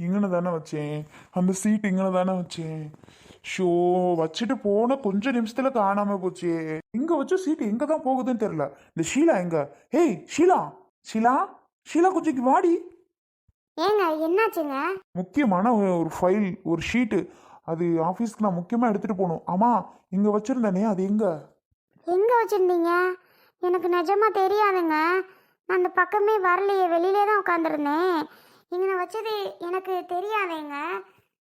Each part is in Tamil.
இங்கன தானே வச்சேன். அந்த சீட் இங்கன தானே வச்சேன். ஷோ வச்சுட்டு போன கொஞ்ச நிமிஷத்துல காணாம போச்சே. எங்க வச்ச சீட் எங்க தான் போகுதுன்னு தெரியல. இந்த ஷீலா எங்க? ஏய் ஷீலா ஷீலா ஷீலா கொஞ்சம் இங்க வாடி. ஏங்க என்னாச்சுங்க? முக்கியமான ஒரு- ஃபைல் ஒரு ஷீட்டு அது ஆஃபீஸ்க்கு நான் முக்கியமாக எடுத்துகிட்டு போகணும். ஆமாம் இங்கே வச்சுருந்தேனே அது எங்கே? எங்கே வச்சுருந்தீங்க? எனக்கு நிஜமா தெரியாதுங்க. நான் அந்த பக்கமே வரலையே வெளியிலே தான் உட்காந்துருந்தேன் இங்கே வச்சது எனக்கு தெரியாதேங்க.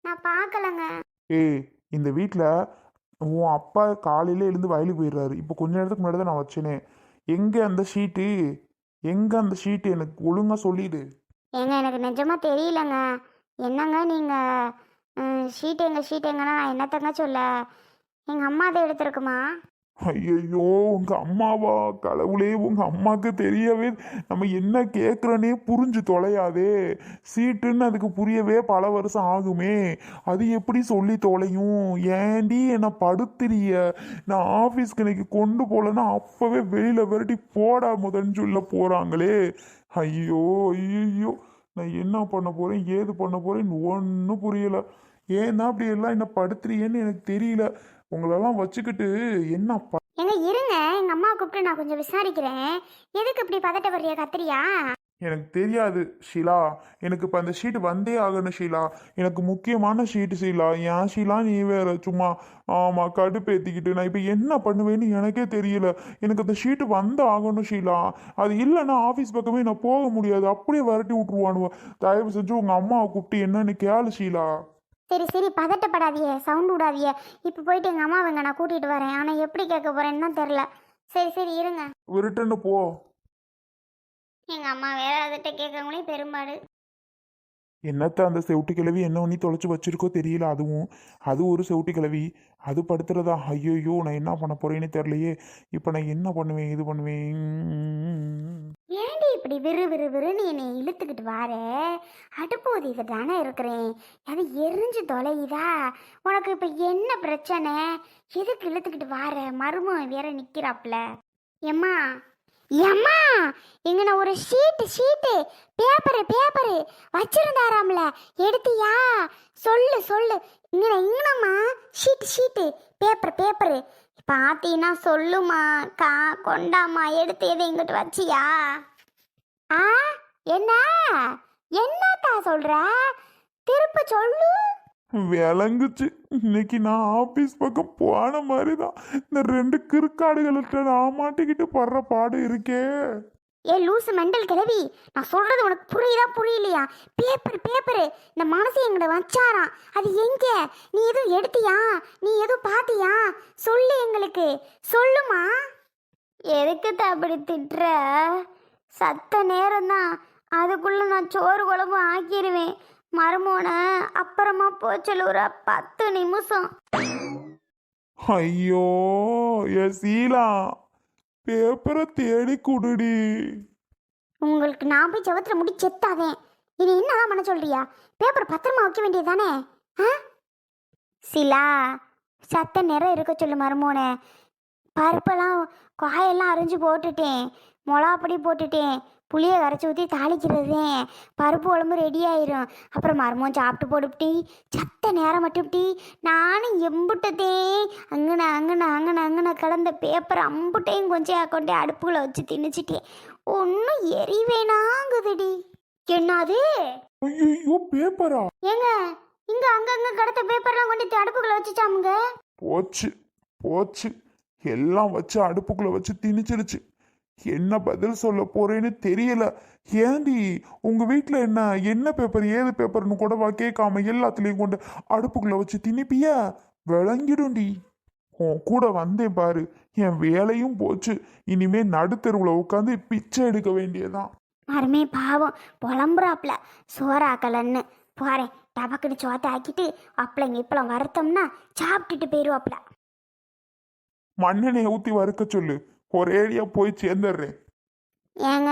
நான் பார்க்கலங்க. ஏய் இந்த வீட்டில் உன் அப்பா காலையில எழுந்து வயலுக்கு போயிடுறாரு. இப்போ கொஞ்ச நேரத்துக்கு முன்னாடி தான் நான் வச்சேனே. எங்கே அந்த ஷீட்டு எங்கே அந்த ஷீட்டு எனக்கு ஒழுங்காக சொல்லிடு. ஏங்க எனக்கு நிஜமா தெரியலங்க. என்னங்க நீங்கள் ஷீட் எங்க ஷீட் எங்கன்னா நான் என்னத்தங்க சொல்ல? எங்கள் அம்மா அதை எடுத்துருக்குமா? ஐயையோ உங்கள் அம்மாவா? கடவுளே உங்கள் அம்மாவுக்கு தெரியவே நம்ம என்ன கேட்குறோன்னே புரிஞ்சு தொலையாதே. சீட்டுன்னு அதுக்கு புரியவே பல வருஷம் ஆகுமே. அது எப்படி சொல்லி தொலையும்? ஏண்டி என்னை படுத்துறிய? நான் ஆஃபீஸ்க்கு இன்னைக்கு கொண்டு போகலன்னா அப்போவே வெளியில் விரட்டி போடா முதன்னு சொல்ல போகிறாங்களே ஐயோ ஐயோ நான் என்ன பண்ண போகிறேன் ஏது பண்ண போகிறேன்னு ஒன்றும் புரியல. ஏன் தான் அப்படி எல்லாம் என்ன படுத்துறியேன்னு எனக்கு தெரியல. உங்களெல்லாம் வச்சுக்கிட்டு என்ன எங்க இருங்க. எங்கள் அம்மா கூப்பிட்டு நான் கொஞ்சம் விசாரிக்கிறேன். எதுக்கு இப்படி பதட்ட வர்றிய கத்திரியா? எனக்கு தெரியாது ஷீலா. எனக்கு இப்போ அந்த ஷீட் வந்தே ஆகணும் ஷீலா. எனக்கு முக்கியமான ஷீட்டு ஷீலா. ஏன் ஷீலா நீ வேற சும்மா ஆமாம் கடுப்பேற்றிக்கிட்டு நான் இப்போ என்ன பண்ணுவேன்னு எனக்கே தெரியல. எனக்கு அந்த ஷீட்டு வந்து ஆகணும் ஷீலா. அது இல்லைன்னா ஆஃபீஸ் பக்கமே நான் போக முடியாது. அப்படியே விரட்டி விட்ருவானுவ தயவு செஞ்சு உங்கள் அம்மாவை கூப்பிட்டு என்னன்னு கேளு ஷீலா. சரி சரி பதட்டப்படாதியே சவுண்ட் விடாதியே இப்போ போயிட்டு எங்கள் அம்மாவங்க நான் கூட்டிகிட்டு வரேன். ஆனால் எப்படி கேட்க போகிறேன்னு தான் தெரில சரி சரி இருங்க. விருட்டுன்னு போ. எங்கள் அம்மா வேற அதுகிட்ட கேட்கறவங்களே பெரும்பாடு. என்னத்த அந்த செவுட்டு கிழவி என்ன ஒன்றி தொலைச்சி வச்சிருக்கோ தெரியல அதுவும். அது ஒரு செவுட்டு கிழவி அது படுத்துறதா? ஐயோ நான் என்ன பண்ண போறேன்னு தெரியலையே. இப்போ நான் என்ன பண்ணுவேன் இது பண்ணுவேன்? ஏண்டி இப்படி விறு விறு விறுன்னு என்னை இழுத்துக்கிட்டு வார? அடுப்பு இது தானே இருக்கிறேன். அது எரிஞ்சு தொலையுதா? உனக்கு இப்போ என்ன பிரச்சனை? எதுக்கு இழுத்துக்கிட்டு வார? மருமகன் வேற நிற்கிறாப்புல ஏம்மா ஏம்மா இங்கன ஒரு ஷீட்டு ஷீட்டு பேப்பரு பேப்பரு வச்சிருந்தாராம்ல எடுத்தியா? சொல்லு சொல்லு. இங்கன இங்கனம்மா ஷீட்டு ஷீட்டு பேப்பர் பேப்பரு பாத்தீங்கன்னா சொல்லுமா கா கொண்டாமா எடுத்து எதை இங்கிட்டு வச்சியா? ஆ? என்ன? என்னத்தா சொல்ற? திருப்ப சொல்லு. விளங்குச்சு. இன்னைக்கு நான் ஆபீஸ் பக்கம் போன மாதிரி தான் இந்த ரெண்டு கிறுக்காடுகள்கிட்ட நான் மாட்டிக்கிட்டு படுற பாடு இருக்கே. ஏ லூசு மெண்டல் கிழவி நான் சொல்றது உனக்கு புரியுதா புரியலையா? Paper paper. இந்த மனசு எங்கட வச்சாராம் அது எங்க? நீ எதுவும் எடுத்தியா? நீ எதுவும் பாத்தியா? சொல்லு எங்களுக்கு. சொல்லுமா? எதுக்கு அப்படி திட்டுற? சத்த நேரம் தான் அதுக்குள்ள நான் சோறு குழம்பு ஆக்கிடுவேன் மருமோன அப்புறமா போச்சல் ஒரு பத்து நிமிஷம். ஐயோ ஏ சீலா பேப்பரை தேடி குடுடி. உங்களுக்கு நான் போய் செவத்துல முடி செத்தாதேன் இனி என்னதான் பண்ண சொல்றியா? பேப்பர் பத்திரமா வைக்க வேண்டியது ஆ? சிலா சத்த நிறம் இருக்க சொல்லு மருமோனே. பருப்பெல்லாம் காயெல்லாம் அரிஞ்சு போட்டுட்டேன். மிளகாப்பொடி போட்டுட்டேன். புளியை கரைச்சி ஊற்றி தாளிக்கிறது. பருப்பு குழம்பு ரெடி ஆயிரும். அப்புறம் மருமம் சாப்பிட்டு போட்டுப்டி சத்த நேரம் மட்டும்டி நானும் எம்புட்டதே. அங்கன அங்கன அங்கன அங்கன கலந்த பேப்பர் அம்புட்டையும் கொஞ்சம் கொண்டே அடுப்புகளை வச்சு திணிச்சிட்டேன் ஒன்றும் எரிவேனாங்குதுடி என்னது? ஐயோ பேப்பரா ஏங்க இங்க அங்கங்க கடத்த பேப்பர்லாம் கொண்டு அடுப்புகளை வச்சுச்சாமுங்க? போச்சு போச்சு. எல்லாம் வச்சு அடுப்புக்குள்ள வச்சு திணிச்சிருச்சு. என்ன பதில் சொல்ல போறேன்னு தெரியல. ஏண்டி உங்க வீட்ல என்ன என்ன பேப்பர் ஏது பேப்பர்னு கூட வா கேட்காம எல்லாத்துலயும் கொண்டு அடுப்புக்குள்ள வச்சு திணிப்பிய? விளங்கிடும்டி. உன் கூட வந்தேன் பாரு. என் வேலையும் போச்சு. இனிமே நடுத்தெருவுல உட்காந்து பிச்சை எடுக்க வேண்டியதான் மருமே பாவம். புலம்புறாப்ல. சோறாக்கலன்னு. போறேன். டபக்குன்னு சோத்தை ஆக்கிட்டு அப்பளம் இப்பளம் வறுத்தோம்னா சாப்பிட்டுட்டு போயிடுவாப்ல மண்ணெண்ணெய் ஊத்தி வறுக்க சொல்லு. ஒரேடியா போய் சேர்ந்துடுறேன். ஏங்க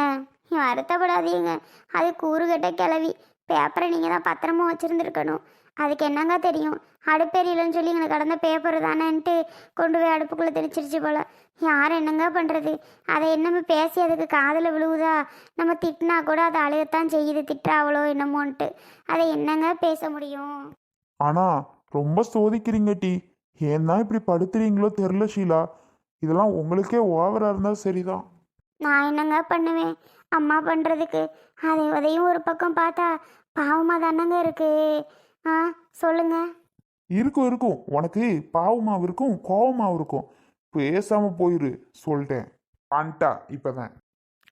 வருத்தப்படாதீங்க. அது கூறுகட்ட கிளவி. பேப்பரை நீங்கள் தான் பத்திரமா வச்சுருந்துருக்கணும். அதுக்கு என்னங்க தெரியும்? அடுப்பெரியலன்னு சொல்லி எனக்கு கடந்த பேப்பர் தானேன்ட்டு கொண்டு போய் அடுப்புக்குள்ளே திணிச்சிருச்சு போல. யார் என்னங்க பண்ணுறது அதை என்னமே பேசி அதுக்கு காதில் விழுவுதா? நம்ம திட்டினா கூட அதை அழுகத்தான் செய்யுது. திட்டுறாவளோ என்னமோன்ட்டு. அதை என்னங்க பேச முடியும்? ஆனா ரொம்ப சோதிக்கிறீங்க டி. ஏன் தான் இப்படி படுத்துறீங்களோ தெரில ஷீலா. இதெல்லாம் உங்களுக்கே ஓவரா இருந்தா சரிதான். நான் என்னங்க பண்ணுவேன்? அம்மா பண்ணுறதுக்கு அதை அதையும் ஒரு பக்கம் பார்த்தா பாவமாக தானங்க இருக்கு. ஆ சொல்லுங்க. இருக்கும் இருக்கும். உனக்கு பாவமாவும் இருக்கும் கோவமாவும் இருக்கும். பேசாம போயிரு சொல்லிட்டேன். வந்துட்டா இப்பதான்.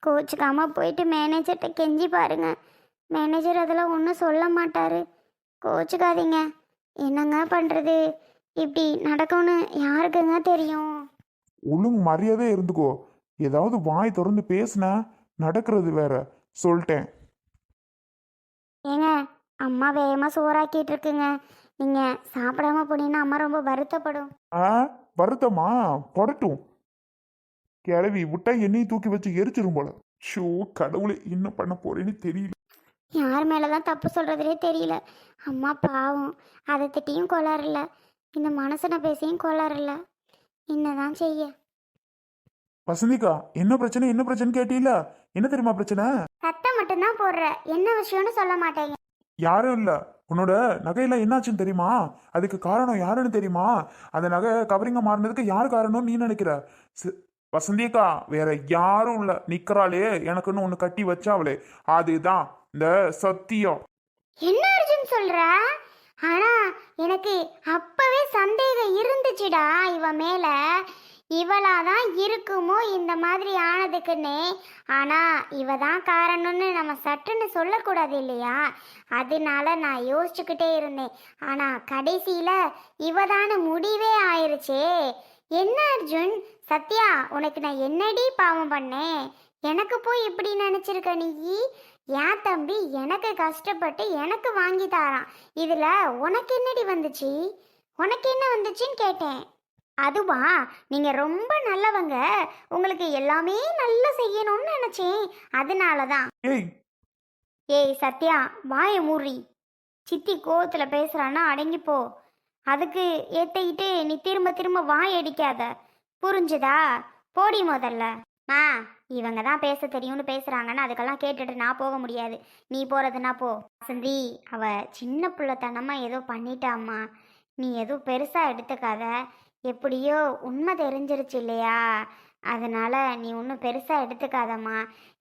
கோச்சுக்காம போயிட்டு மேனேஜர்கிட்ட கெஞ்சி பாருங்க. மேனேஜர் அதெல்லாம் ஒன்றும் சொல்ல மாட்டாரு. கோச்சுக்காதீங்க. என்னங்க பண்ணுறது இப்படி நடக்கும்னு யாருக்குங்க தெரியும்? ஒழுங்கு மரியாதை இருந்துக்கோ. ஏதாவது வாய் திறந்து பேசுனா நடக்கிறது வேற. சொல்லிட்டேன். ஏங்க அம்மா வேகமாக சோறாக்கிட்டு இருக்குங்க நீங்கள் சாப்பிடாம போனீங்கன்னா அம்மா ரொம்ப வருத்தப்படும். ஆ வருத்தமா? படட்டும். கிளவி விட்டா எண்ணெயை தூக்கி வச்சு எரிச்சிரும் போல. ஷோ கடவுளே என்ன பண்ண போறேன்னு தெரியல. யார் மேலே தான் தப்பு சொல்கிறதுலே தெரியல. அம்மா பாவம். அதை திட்டியும் கொள்ளாரில்ல இந்த மனசனை பேசியும் கொள்ளாரில்ல என்னதான் செய்ய? வசந்திகா என்ன பிரச்சனை என்ன பிரச்சனை கேட்டீல என்ன தெரியுமா பிரச்சனை? சத்தம் மட்டும்தான் போடுற. என்ன விஷயம்னு சொல்ல மாட்டேங்க. யாரும் இல்ல. உன்னோட நகையெல்லாம் என்னாச்சுன்னு தெரியுமா? அதுக்கு காரணம் யாருன்னு தெரியுமா? அந்த நகை கவரிங்க மாறினதுக்கு யார் காரணம்னு நீ நினைக்கிற? வசந்தியக்கா வேற யாரும் இல்ல. நிக்கிறாளே எனக்குன்னு ஒண்ணு கட்டி வச்சாவளே. அதுதான் இந்த சத்தியம். என்ன அர்ஜுன் சொல்ற? ஆனா எனக்கு சந்தேகம் இருந்துச்சுடா இவ மேல. இவளாக தான் இருக்குமோ இந்த மாதிரி ஆனதுக்குன்னே. ஆனா இவ தான் காரணம்னு நம்ம சட்டுன்னு சொல்லக்கூடாது இல்லையா? அதனால நான் யோசிச்சுக்கிட்டே இருந்தேன். ஆனா கடைசியில இவ முடிவே ஆயிருச்சே. என்ன அர்ஜுன்? சத்யா உனக்கு நான் என்னடி பாவம் பண்ணேன்? எனக்கு போய் இப்படி நினைச்சிருக்க நீ? என் தம்பி எனக்கு கஷ்டப்பட்டு எனக்கு வாங்கி தாரான். இதுல உனக்கு என்னடி வந்துச்சு? உனக்கு என்ன வந்துச்சுன்னு கேட்டேன். அதுவா? நீங்க ரொம்ப நல்லவங்க. உங்களுக்கு எல்லாமே நல்லா செய்யணும்னு நினைச்சேன். அதனால தான் ஏய். ஏய் சத்யா வாய மூறி சித்தி கோவத்துல பேசுறான்னா அடங்கி போ. அதுக்கு ஏத்திக்கிட்டு நீ திரும்ப திரும்ப வாய் அடிக்காத. புரிஞ்சுதா? போடி முதல்ல. மா இவங்க தான் பேச தெரியும்னு பேசுறாங்கன்னு அதுக்கெல்லாம் கேட்டுட்டு நான் போக முடியாது. நீ போறதுன்னா போ. வசந்தி அவ சின்ன பிள்ளைத்தனமா ஏதோ பண்ணிட்டாம்மா. நீ எதுவும் பெருசாக எடுத்துக்காத எப்படியோ உண்மை தெரிஞ்சிருச்சு இல்லையா? அதனால் நீ ஒன்றும் பெருசாக எடுத்துக்காதம்மா.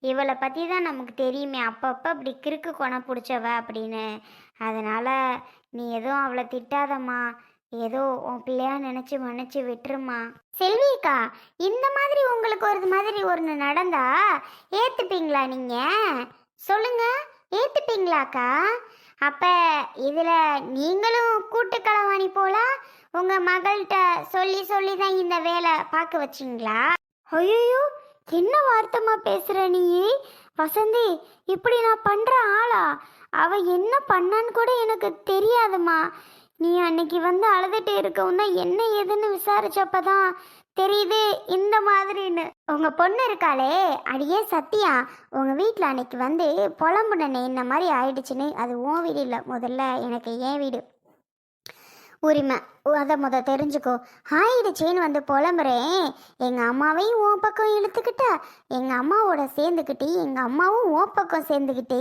இவளை பற்றி தான் நமக்கு தெரியுமே. அப்பப்போ அப்படி கிறுக்கு கொண பிடிச்சவ அப்படின்னு. அதனால் நீ எதுவும் அவளை திட்டாதம்மா. ஏதோ உன் பிள்ளையா நினச்சி மன்னிச்சு விட்டுருமா செல்விக்கா இந்த மாதிரி உங்களுக்கு ஒரு மாதிரி ஒன்று நடந்தா ஏற்றுப்பீங்களா நீங்கள் சொல்லுங்கள் ஏற்றுப்பீங்களாக்கா அப்போ இதில் நீங்களும் கூட்டுக்களவாணி போல உங்கள் மகள்கிட்ட சொல்லி சொல்லி தான் இந்த வேலை பார்க்க வச்சிங்களா? ஐயோ என்ன வார்த்தமா பேசுற நீ? வசந்தி இப்படி நான் பண்ற ஆளா? அவ என்ன பண்ணான்னு கூட எனக்கு தெரியாதுமா நீ அன்னைக்கு வந்து அழுதுட்டு இருக்கவும் தான் என்ன ஏதுன்னு விசாரிச்சப்பதான் தெரியுது இந்த மாதிரின்னு. உங்க பொண்ணு இருக்காளே அடியே சத்தியா உங்க வீட்டில் அன்னைக்கு வந்து புலம்புனனே இந்த மாதிரி ஆயிடுச்சுன்னு அது ஓன் வீடு இல்லை முதல்ல எனக்கு ஏன் வீடு. உரிமை. அதை முத தெரிஞ்சுக்கோ. ஆயிடுச்சேன்னு வந்து புலம்புறேன். எங்கள் அம்மாவையும் உன் பக்கம் இழுத்துக்கிட்டா. எங்கள் அம்மாவோட சேர்ந்துக்கிட்டு எங்கள் அம்மாவும் உன் பக்கம் சேர்ந்துக்கிட்டு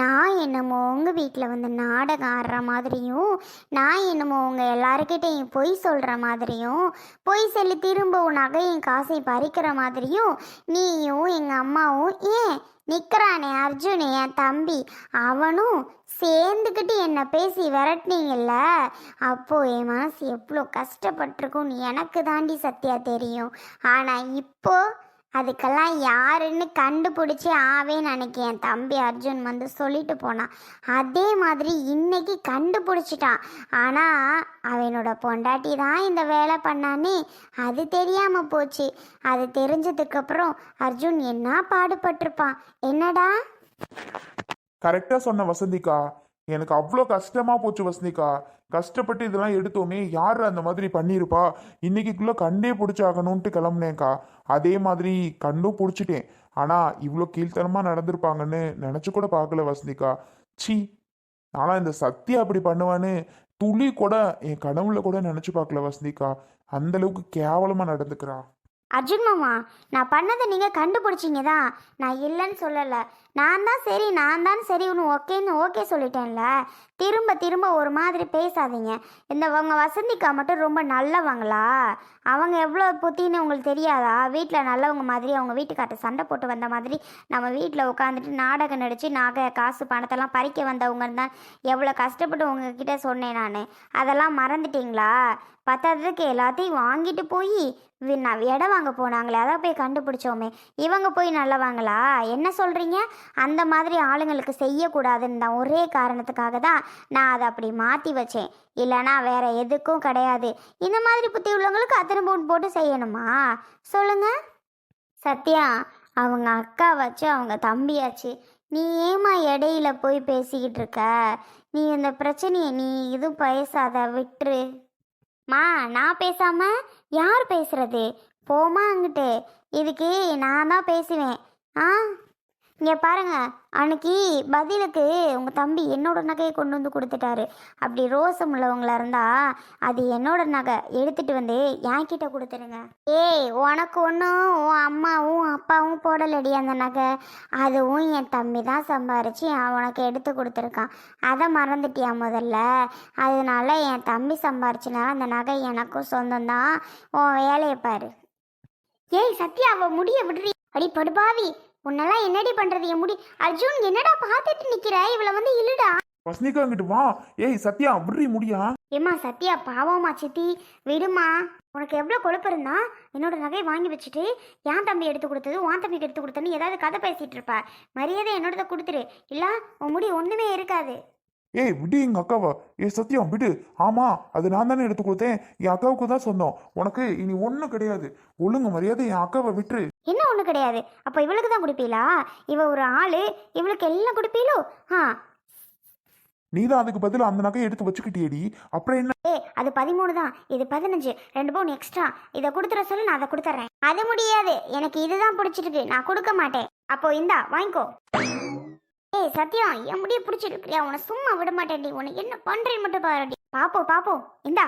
நான் என்னமோ உங்கள் வீட்டில் வந்து நாடகம் ஆடுற மாதிரியும் நான் என்னமோ உங்கள் எல்லாருக்கிட்டையும் பொய் சொல்கிற மாதிரியும் பொய் சொல்லி திரும்பவும் நகையும் காசையும் பறிக்கிற மாதிரியும் நீயும் எங்கள் அம்மாவும் ஏன் நிற்கிறானே அர்ஜுன் என் தம்பி. அவனும் சேர்ந்துக்கிட்டு என்னை பேசி விரட்டினீங்கல்ல? அப்போ என் மனசு எவ்வளோ கஷ்டப்பட்டிருக்கும்னு எனக்கு தாண்டி சத்தியா தெரியும். ஆனால் இப்போ அதுக்கெல்லாம் யாருன்னு கண்டுபிடிச்சி ஆவே நினைக்க என் தம்பி அர்ஜுன் வந்து சொல்லிட்டு போனான் அதே மாதிரி இன்னைக்கு கண்டுபிடிச்சிட்டான். ஆனால் அவனோட பொண்டாட்டி தான் இந்த வேலை பண்ணானே. அது தெரியாமல் போச்சு. அது தெரிஞ்சதுக்கப்புறம் அர்ஜுன் என்ன பாடுபட்டிருப்பான்? என்னடா? கரெக்டாக சொன்ன வசந்திக்கா எனக்கு அவ்வளோ கஷ்டமா போச்சு வசந்திக்கா கஷ்டப்பட்டு இதெல்லாம் எடுத்தோமே யார் அந்த மாதிரி பண்ணியிருப்பா? இன்னைக்குள்ள கண்டே பிடிச்சாகணும்ட்டு கிளம்புனேன்க்கா. அதே மாதிரி கண்டும் பிடிச்சிட்டேன். ஆனால் இவ்வளோ கீழ்த்தனமாக நடந்திருப்பாங்கன்னு நினச்சி கூட பார்க்கல வசந்திக்கா சி ஆனால் இந்த சத்யா அப்படி பண்ணுவான்னு துளி கூட என் கனவுல கூட நினச்சி பார்க்கல வசந்திக்கா அந்தளவுக்கு கேவலமாக நடந்துக்கிறான் நடந்துக்கிறா. அர்ஜுன் மாமா நான் பண்ணதை நீங்கள் கண்டுபிடிச்சிங்க தான் நான் இல்லைன்னு சொல்லலை. நான் தான் சரி நான் தான் சரி ஒன்று ஓகேன்னு ஓகே சொல்லிட்டேன்ல. திரும்ப திரும்ப ஒரு மாதிரி பேசாதீங்க. இந்த அவங்க வசந்திக்கா மட்டும் ரொம்ப நல்லவங்களா? அவங்க எவ்வளோ புத்தின்னு உங்களுக்கு தெரியாதா? வீட்டில் நல்லவங்க மாதிரி அவங்க வீட்டுக்கார்ட்ட சண்டை போட்டு வந்த மாதிரி நம்ம வீட்டில் உட்காந்துட்டு நாடகம் நடித்து நகை காசு பணத்தெல்லாம் பறிக்க வந்தவங்க தான் எவ்வளோ கஷ்டப்பட்டு உங்ககிட்ட சொன்னேன் நான். அதெல்லாம் மறந்துட்டீங்களா? பத்தாததுக்கு எல்லாத்தையும் வாங்கிட்டு போய் நான் இடம் வாங்க போனாங்களே. அதான் போய் கண்டுபிடிச்சோமே. இவங்க போய் நல்லவாங்களா என்ன சொல்கிறீங்க அந்த மாதிரி ஆளுங்களுக்கு செய்யக்கூடாதுன்னு தான் ஒரே காரணத்துக்காக தான் நான் அதை அப்படி மாற்றி வச்சேன். இல்லைனா வேற எதுக்கும் கிடையாது. இந்த மாதிரி புத்தி உள்ளவங்களுக்கு அத்தனை போட்டு போட்டு செய்யணுமா? சொல்லுங்க. சத்யா அவங்க அக்கா வச்சு அவங்க தம்பியாச்சு. நீ ஏமா இடையில போய் பேசிக்கிட்டு இருக்க? நீ இந்த பிரச்சனையை நீ இது பேசாத விட்டுரு. மா நான் பேசாம யார் பேசுறது? போமா அங்கிட்டு. இதுக்கு நான் தான் பேசுவேன். ஆ? இங்கே பாருங்க அன்னைக்கு பதிலுக்கு உங்கள் தம்பி என்னோட நகையை கொண்டு வந்து கொடுத்துட்டாரு. அப்படி ரோசம் உள்ளவங்களா இருந்தா அது என்னோட நகை எடுத்துட்டு வந்து என்கிட்ட கொடுத்துருங்க. ஏய் உனக்கு ஒன்றும் உன் அம்மாவும் அப்பாவும் போடலடி அந்த நகை. அதுவும் என் தம்பி தான் சம்பாரிச்சு அவனுக்கு எடுத்து கொடுத்துருக்கான். அதை மறந்துட்டியா முதல்ல? அதனால என் தம்பி சம்பாரிச்சினால அந்த நகை எனக்கும் சொந்தம்தான் உன் வேலையை பாரு. ஏய் சத்யா அவ முடிய விடுறி. அடி படுபாவி. உன்னெல்லாம் என்னடி பண்றது? என் முடி அர்ஜுன் என்னடா பார்த்துட்டு நிக்கிற? இவளை வந்து இழுடா. வசந்திக்கா இங்கிட்டு வா. ஏய் சத்யா விட்றி முடியா? ஏம்மா சத்யா பாவமா சித்தி. விடுமா உனக்கு எவ்வளோ கொழுப்பு இருந்தா என்னோட நகையை வாங்கி வச்சுட்டு என் தம்பி எடுத்து கொடுத்தது உன் தம்பிக்கு எடுத்து கொடுத்தன்னு ஏதாவது கதை பேசிட்டு இருப்ப. மரியாதை என்னோடத கொடுத்துரு. இல்ல உன் முடி ஒண்ணுமே இருக்காது. ஏய் விடு எங்க அக்காவா. ஏய் சத்யா விடு. ஆமா அது நான் தானே எடுத்து கொடுத்தேன். என் அக்காவுக்கு தான் சொந்தம் உனக்கு இனி ஒன்றும் கிடையாது. ஒழுங்கு மரியாதை என் அக்காவை விட்டுரு. என்ன ஒண்ணு கிடையாது? அப்ப இவளுக்கு தான் கொடுப்பீங்களா இவ ஒரு ஆளு. இவளுக்கு எல்லாம் கொடுப்பீளோ? ஆ. நீ தான் அதுக்கு பதிலா அந்த நகையை எடுத்து வச்சுக்கிட்டியேடி. அப்புறம் என்ன? ஏ அது பதிமூணு தான். இது பதினஞ்சு. ரெண்டு பவுன் எக்ஸ்ட்ரா. இதை கொடுத்துற சொல்லி நான் அதை கொடுத்துட்றேன். அது முடியாது. எனக்கு இதுதான் பிடிச்சிருக்கு. நான் கொடுக்க மாட்டேன். அப்போ இந்தா வாங்கிக்கோ. ஏய் சத்யம் என் முடிய பிடிச்சிருக்கியா உன்னை சும்மா விட மாட்டேன்டி. உன்னை என்ன பண்றேன்னு மட்டும் பாருடி. பாப்போ பாப்போம் இந்தா.